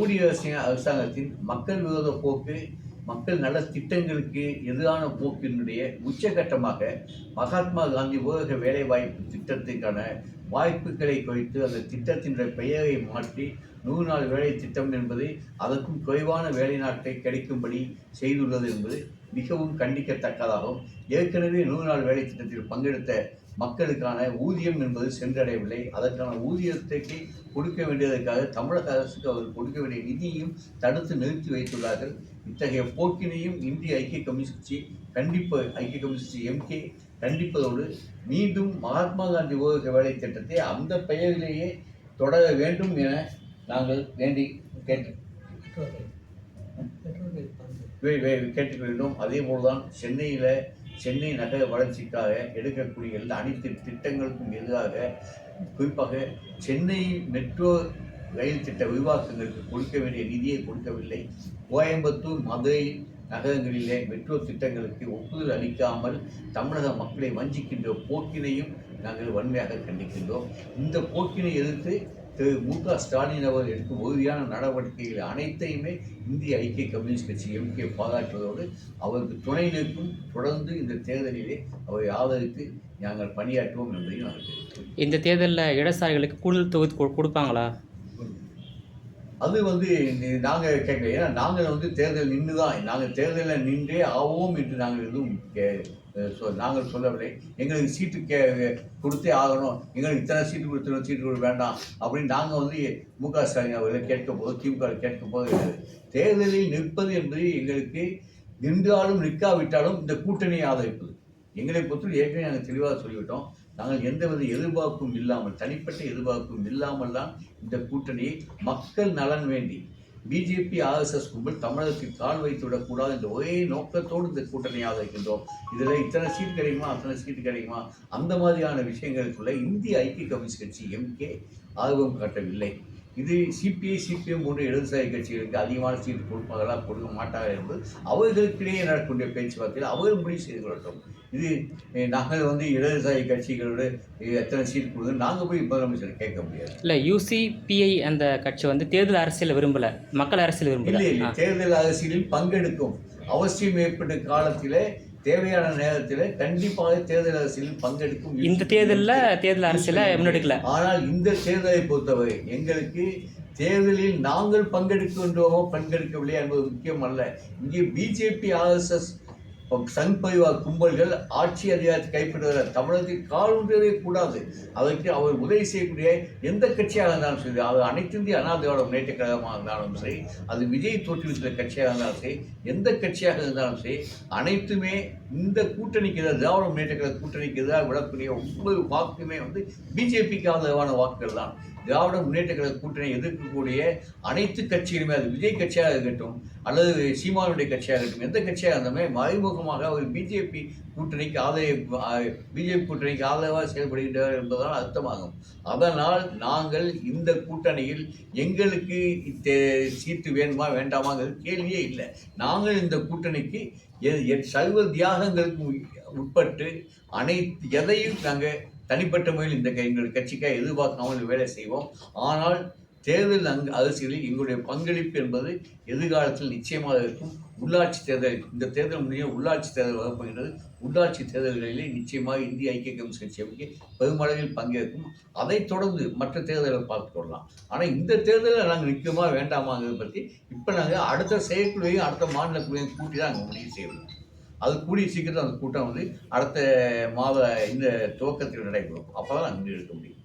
மோடி அரசின் அரசாங்கத்தின் மக்கள் விரோத போக்கு மக்கள் நல திட்டங்களுக்கு எதிரான போக்கினுடைய உச்சகட்டமாக மகாத்மா காந்தி ஊரக வேலைவாய்ப்பு திட்டத்திற்கான வாய்ப்புகளை குறித்து அந்த திட்டத்தின் பெயரை மாற்றி நூறு நாள் வேலை திட்டம் என்பது அதற்கும் குறைவான வேலை நாட்கள் கிடைக்கும்படி செய்துள்ளது என்பது மிகவும் கண்டிக்கத்தக்கதாகும். ஏற்கனவே நூறு நாள் வேலை திட்டத்தில் பங்கெடுத்த மக்களுக்கான ஊதியம் என்பது சென்றடையவில்லை. அதற்கான ஊதியத்தைக்கு கொடுக்க வேண்டியதற்காக தமிழக அரசுக்கு அவர் கொடுக்க வேண்டிய நிதியையும் தடுத்து நிறுத்தி வைத்துள்ளார்கள். இத்தகைய போக்கினையும் இந்திய ஐக்கிய கம்யூனிஸ்ட் கட்சி கண்டிப்பு ஐக்கிய கம்யூனிஸ்ட் கட்சி எம்கே கண்டிப்பதோடு மீண்டும் மகாத்மா காந்தி ஊரக வேலை திட்டத்தை அந்த பெயரிலேயே தொடர வேண்டும் என நாங்கள் வேண்டி கேட்டு வே- வே- கேட்டுக்கொள்கிறோம் அதே போல்தான் சென்னையில் சென்னை நகர வளர்ச்சிக்காக எடுக்கக்கூடிய எல்லா அனைத்து திட்டங்களுக்கும் எதிராக குறிப்பாக சென்னை மெட்ரோ ரயில் திட்ட விரிவாக்கங்களுக்கு கொடுக்க வேண்டிய நிதியை கொடுக்கவில்லை. கோயம்புத்தூர் மதுரை நகரங்களிலே மெட்ரோ திட்டங்களுக்கு ஒப்புதல் அளிக்காமல் தமிழக மக்களை வஞ்சிக்கின்ற போக்கினையும் நாங்கள் வன்மையாக கண்டிக்கின்றோம். இந்த போக்கினை எதிர்த்து திரு மு க ஸ்டாலின் அவர் எடுக்கும் உறுதியான நடவடிக்கைகள் அனைத்தையுமே இந்திய ஐக்கிய கம்யூனிஸ்ட் கட்சி எம்கே பாராட்டுவதோடு அவருக்கு துணை நிற்கும். தொடர்ந்து இந்த தேர்தலிலே அவரை ஆதரித்து நாங்கள் பணியாற்றுவோம் என்பதையும் நாங்கள் இந்த தேர்தலில் இடசாரிகளுக்கு கூடுதல் தொகுதி கொ- கொடுப்பாங்களா? அது வந்து நாங்கள் கேட்கல. ஏன்னா நாங்கள் வந்து தேர்தல் நின்று தான் நாங்கள் தேர்தலில் நின்றே ஆவோம் என்று நாங்கள் எதுவும் கே- சொ- நாங்கள் சொல்லவில்லை. எங்களுக்கு சீட்டு கே கொடுத்தே ஆகணும். எங்களுக்கு இத்தனை சீட்டு கொடுத்துருவோம் சீட்டு கொடுக்க வேண்டாம் அப்படின்னு நாங்கள் வந்து மு க ஸ்டாலின் அவர்களை கேட்க போது திமுக கேட்க போது தேர்தலில் நிற்பது என்பது எங்களுக்கு நின்றாலும் நிற்காவிட்டாலும் இந்த கூட்டணியை ஆதரிப்பது. எங்களை பொறுத்தவரை ஏற்கனவே நாங்கள் தெளிவாக சொல்லிவிட்டோம். நாங்கள் எந்தவித எதிர்பார்ப்பும் இல்லாமல் தனிப்பட்ட எதிர்பார்ப்பும் இல்லாமல் தான் இந்த கூட்டணியை மக்கள் நலன் வேண்டி பிஜேபி ஆர்எஸ்எஸ் கும்பல் தமிழகத்தில் கால் வைத்து விடக்கூடாது என்ற ஒரே நோக்கத்தோடு இந்த கூட்டணியாக இருக்கின்றோம். இதில் இத்தனை சீட் கிடைக்குமா? அத்தனை சீட் கிடைக்குமா? அந்த மாதிரியான விஷயங்களுக்குள்ள இந்திய ஐக்கிய கம்யூனிஸ்ட் கட்சி எம்கே ஆர்வம் காட்டவில்லை. இது சிபிஐ சிபிஎம் போன்ற இடதுசாரி கட்சிகளுக்கு அதிகமான சீட்டு கொடுப்பார்களா கொடுக்க மாட்டார்கள் என்பது அவர்களுக்கிடையே நடக்கக்கூடிய பேச்சுவார்த்தையில் அவர்கள் முடிவு செய்து கொள்ளட்டும். இது நாங்கள் வந்து இடதுசாரி கட்சிகளோட எத்தனை சீட் கொடுத்து நாங்கள் போய் முதலமைச்சரை கேட்க முடியாது. இல்லை யூசிபிஐ அந்த கட்சி வந்து தேர்தல் அரசியல் விரும்பலை. மக்கள் அரசியல் விரும்பல. இல்லை. தேர்தல் அரசியலில் பங்கெடுக்கும் அவசியம் ஏற்பட்ட காலத்திலே தேவையான நேரத்தில் கண்டிப்பாக தேர்தல் அரசியலில் பங்கெடுக்கும் இந்த தேர்தலில் தேர்தல் அரசியலை முன்னெடுக்கல. ஆனால் இந்த தேர்தலை பொறுத்தவரை எங்களுக்கு தேர்தலில் நாங்கள் பங்கெடுக்கின்றோமோ பங்கெடுக்கவில்லை என்பது முக்கியம் அல்ல இங்கே பிஜேபி ஆர்எஸ்எஸ் சங் பரிவார் கும்பல்கள் ஆட்சி அதிகாரத்தை கைப்பற்றுகிற தமிழகத்தில் கால் கூடாது. அதற்கு அவர் உதவி செய்யக்கூடிய எந்த கட்சியாக இருந்தாலும் சரி அது அனைத்து இந்திய அண்ணா திராவிட முன்னேற்ற கழகமாக இருந்தாலும் சரி அது விஜய் தோற்றுவித்த கட்சியாக இருந்தாலும் சரி எந்த கட்சியாக இருந்தாலும் சரி அனைத்துமே இந்த கூட்டணிக்கு எதிராக திராவிட முன்னேற்ற கழக கூட்டணிக்கு எதிராக விடக்கூடிய ஒவ்வொரு வாக்குமே வந்து பிஜேபிக்கு ஆதரவான வாக்குகள் தான். திராவிட முன்னேற்ற கழக கூட்டணி எதிர்க்கக்கூடிய அனைத்து கட்சிகளுமே அது விஜய் கட்சியாக இருக்கட்டும் அல்லது சீமானுடைய கட்சியாக இருக்கட்டும் எந்த கட்சியாக இருந்தாலுமே மறைமுகமாக அவர் பிஜேபி கூட்டணிக்கு ஆதரவு பிஜேபி கூட்டணிக்கு ஆதரவாக செயல்படுகின்றார் என்பதால் அர்த்தமாகும். அதனால் நாங்கள் இந்த கூட்டணியில் எங்களுக்கு சீட்டு வேணுமா வேண்டாமாங்கிறது கேள்வியே இல்லை. நாங்கள் இந்த கூட்டணிக்கு எ- சர்வ தியாகங்களுக்கு உ- உட்பட்டு அனைத்து எதையும் நாங்கள் தனிப்பட்ட முறையில் இந்த க- எங்களுடைய கட்சிக்காக எதிர்பார்க்காமல் வேலை செய்வோம். ஆனால் தேர்தல் அங்கு அரசியலில் எங்களுடைய பங்களிப்பு என்பது எதிர்காலத்தில் நிச்சயமாக இருக்கும். உள்ளாட்சி தேர்தல் இந்த தேர்தல் முடிய உள்ளாட்சி தேர்தல் வரப்போகின்றது உள்ளாட்சி தேர்தல்களிலே நிச்சயமாக இந்திய ஐக்கிய கம்யூனிஸ்ட் கட்சி அமைக்க பெருமளவில் பங்கேற்கும். அதைத் தொடர்ந்து மற்ற தேர்தலை பார்த்து கொள்ளலாம். ஆனால் இந்த தேர்தலில் நாங்கள் நிற்குமா வேண்டாமாங்கிறத பற்றி இப்போ நாங்கள் அடுத்த செயற்குழுவையும் அடுத்த மாநில குழுவையும் கூட்டி தான் நாங்கள் முடிவு செய்வோம் அது கூடிய சீக்கிரம் அந்த கூட்டம் வந்து அடுத்த மாத இந்த துவக்கத்தில் நடைபெறும். அப்போ தான் நாங்கள் முடிவு எடுக்க முடியும்.